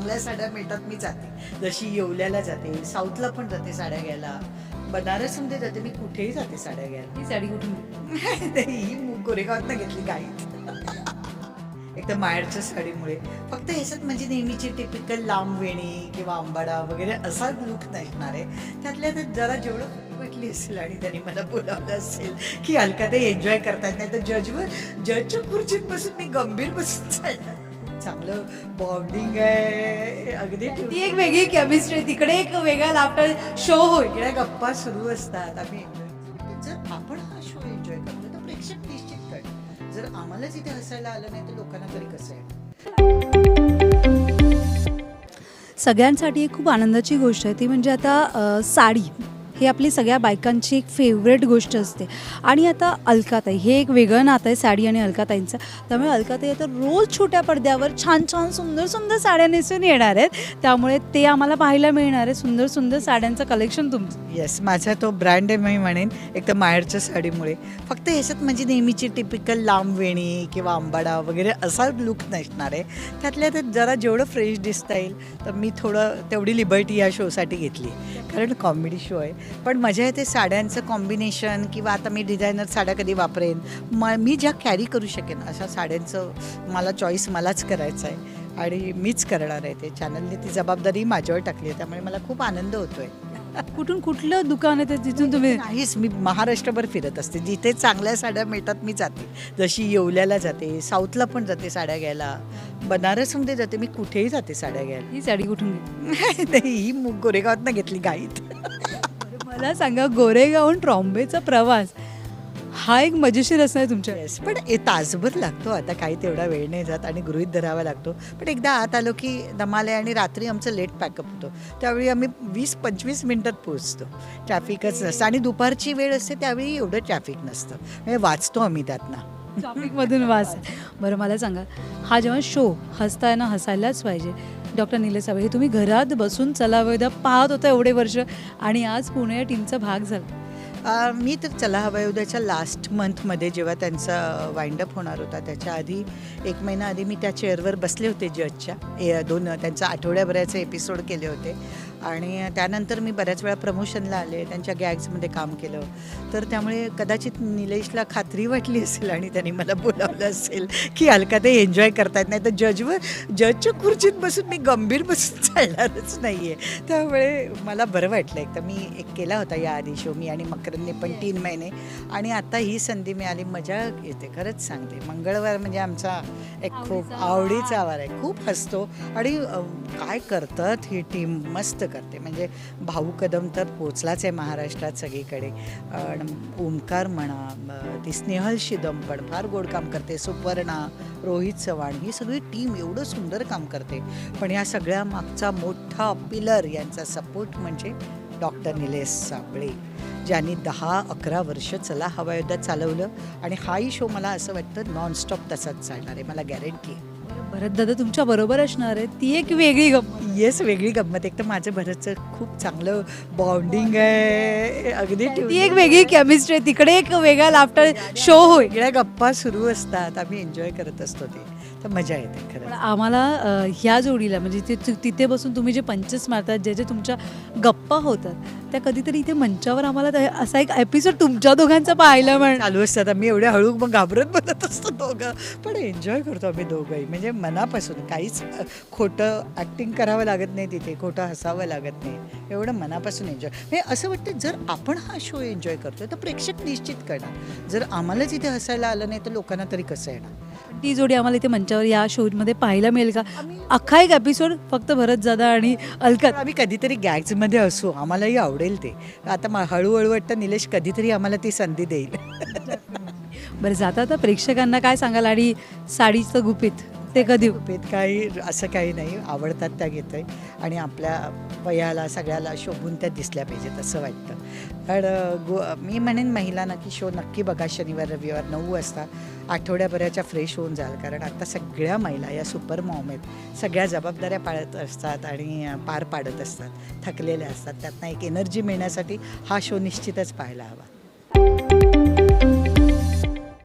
चांगल्या साड्या मिळतात मी जाते. जशी येवल्याला जाते साऊथला पण जाते साड्या घ्यायला. बनारसमध्ये जाते मी कुठेही जाते साड्या घ्यायला. ही साडी कुठून ही गोरेगावातनं घेतली गाईत एक तर माहेरच्या साडीमुळे. फक्त ह्याच्यात म्हणजे नेहमीची टिपिकल लांब वेणी किंवा आंबाडा वगैरे असा लुक नसणार आहे. त्यातल्या त्यात जरा जेवढं वाटली असेल आणि त्यांनी मला बोलावलं असेल की हलका ते एन्जॉय करतात नाही तर जजवर जजच्या खुर्चीत बसून मी गंभीर बसून चालणार. चांगलं बॉन्डिंग आहे. अगदी ती एक वेगळी केमिस्ट्री तिकडे एक वेगळा लाफ्टर शो होईल. इकडे गप्पा सुरू असतात. आम्ही जर आपण हा शो एन्जॉय करतो तर प्रेक्षक निश्चित करतात जर आम्हालाच इथे हसायला आलं नाही तर लोकांना तरी कसं आहे? सगळ्यांसाठी एक खूप आनंदाची गोष्ट आहे. ती म्हणजे आता साडी. ही आपली सगळ्या बायकांची एक फेवरेट गोष्ट असते. आणि आता अलकाताई हे एक वेगळं नातं आहे साडी आणि अलकाताईंचं. त्यामुळे अलकाताई आता रोज छोट्या पडद्यावर छान छान सुंदर सुंदर साड्या नेसून येणार आहेत. त्यामुळे ते आम्हाला पाहायला मिळणार आहे सुंदर सुंदर साड्यांचं कलेक्शन तुमचं. येस माझा तो ब्रँड आहे मी म्हणेन एक तर माहेरच्या साडीमुळे. फक्त ह्याच्यात म्हणजे नेहमीची टिपिकल लांब वेणी किंवा आंबाडा वगैरे असा लुक नसणार आहे. त्यातल्या त्यात जरा जेवढं फ्रेश दिसता येईल तर मी थोडं तेवढी लिबर्टी या शोसाठी घेतली. कारण कॉमेडी शो आहे. पण मजा येते साड्यांचं कॉम्बिनेशन किंवा आता मी डिझायनर साड्या कधी वापरेन म मी ज्या कॅरी करू शकेन अशा साड्यांचं मला चॉईस मलाच करायचं आहे. आणि मीच करणार आहे ते. चॅनलने ती जबाबदारी माझ्यावर टाकली आहे त्यामुळे मला खूप आनंद होतोय. कुठून कुठलं दुकान आहे ते तिथून तुम्ही? नाहीच मी महाराष्ट्रभर फिरत असते. जिथे चांगल्या साड्या मिळतात मी जाते. जशी येवल्याला जाते साऊथला पण जाते साड्या घ्यायला. बनारसमध्ये जाते मी कुठेही जाते साड्या घ्यायला. ही साडी कुठून? नाही, ही मु- गोरेगावातनं घेतली गाईत. मला सांगा गोरेगावहून ट्रॉम्बेचा प्रवास हा एक मजेशीर असणार आहे तुमच्या. येस पण ए तासभर लागतो आता काही तेवढा वेळ नाही जात आणि गृहित धरावा लागतो. पण एकदा आत आलो की दमाले आणि रात्री आमचं लेट पॅकअप होतो. त्यावेळी आम्ही वीस पंचवीस मिनटात पोहोचतो. ट्रॅफिकच नसतं आणि दुपारची वेळ असते त्यावेळी एवढं ट्रॅफिक नसतं. म्हणजे वाचतो आम्ही त्यातनं. ट्रॉपिकमधून वास बरं मला सांगा हा जेव्हा शो हसताना हसायलाच पाहिजे डॉक्टर निलेश साबळे हे तुम्ही घरात बसून चलावेदा पाहत होता एवढे वर्ष आणि आज पुणे या टीमचा भाग झाला. मी तर चला हवा उद्याच्या लास्ट मंथमध्ये जेव्हा त्यांचा वाइंडअप होणार होता त्याच्या आधी एक महिना आधी मी त्या चेअरवर बसले होते जजच्या ए दोन त्यांचा आठवड्याभराचे एपिसोड केले होते. आणि त्यानंतर मी बऱ्याच वेळा प्रमोशनला आले त्यांच्या गॅग्समध्ये काम केलं. तर त्यामुळे कदाचित निलेशला खात्री वाटली असेल आणि त्यांनी मला बोलावलं असेल की हलका ते एन्जॉय करतायत. नाही तर जजवर जजच्या खुर्चीत बसून मी गंभीर बसून चालणारच नाही आहे त्यामुळे मला बरं वाटलं एक तर मी एक केला होता या आधी शो मी आणि मकरनने पण तीन महिने. आणि आता ही संधी मिळाली. मजा येते खरंच सांगते मंगळवार म्हणजे आमचा एक खूप आवडीचा वार आहे. खूप हसतो. आणि काय करतात ही टीम मस्त करते. म्हणजे भाऊ कदम तर पोचलाच आहे महाराष्ट्रात सगळीकडे. अन ओंकार म्हणा ती स्नेहल शिदम पण फार गोड काम करते. सुपर्णा रोहित चव्हाण ही सगळी टीम एवढं सुंदर काम करते. पण या सगळ्या मागचा मोठा पिलर यांचा सपोर्ट म्हणजे डॉक्टर निलेश साबळे ज्यांनी दहा अकरा वर्ष चला हवायुद्धात चालवलं. आणि हाही शो मला असं वाटतं नॉनस्टॉप तसाच चालणार आहे मला गॅरंटी आहे. भरत दादा तुमच्या बरोबर असणार आहे. ती एक वेगळी गप्पा येस वेगळी गंमत. एक तर माझं भरतचं खूप चांगलं बॉन्डिंग आहे. अगदी ती एक वेगळी केमिस्ट्री आहे. तिकडे एक वेगळा लाफ्टर शो होईल. वेगळ्या गप्पा सुरू असतात. आम्ही एन्जॉय करत असतो ते. तर मजा येते खरं. आम्हाला अ, ह्या जोडीला म्हणजे ते तु- तिथे बसून तुम्ही जे पंचेस मारतात जे जे तुमच्या गप्पा होतात त्या कधीतरी इथे मंचावर आम्हाला त्या- असा एक एपिसोड तुमच्या दोघांचा पाहायला मिळणार चालू असतात आम्ही एवढ्या हळू मग घाबरत बनत असतो दोघं. पण एन्जॉय करतो आम्ही दोघंही. म्हणजे मनापासून काहीच अ, खोटं ॲक्टिंग करावं लागत नाही तिथे खोटं हसावं लागत नाही. एवढं मनापासून एन्जॉय म्हणजे असं वाटतं जर आपण हा शो एन्जॉय करतोय तर प्रेक्षक निश्चित करणार. जर आम्हालाच इथे हसायला आलं नाही तर लोकांना तरी कसं येणार? ती जोडी आम्हाला इथे मंचावर या शोमध्ये पाहायला मिळेल का? अख्खा एक एपिसोड फक्त भरत दादा आणि अलकत. तर आम्ही कधीतरी गॅग्समध्ये असू आम्हालाही आवडेल ते. आता म- हळूहळू वाटतं निलेश कधीतरी आम्हाला ती संधी देईल. बरं जाता आता प्रेक्षकांना काय सांगाल आणि साडीचं गुपित? ते कधी उपेत? काही असं काही नाही. आवडतात त्या घेत आहे आणि आपल्या वयाला सगळ्याला शोभून त्या दिसल्या पाहिजेत असं वाटतं. पण गो मी म्हणेन महिलांना की शो नक्की बघा शनिवार रविवार नऊ वाजता. आठवड्याभराच्या फ्रेश होऊन जाल. कारण आता सगळ्या महिला या सुपर मॉम आहेत. सगळ्या जबाबदाऱ्या पाळत असतात आणि पार पाडत असतात. थकलेल्या असतात. त्यातनं एक एनर्जी मिळण्यासाठी हा शो निश्चितच पाहायला हवा.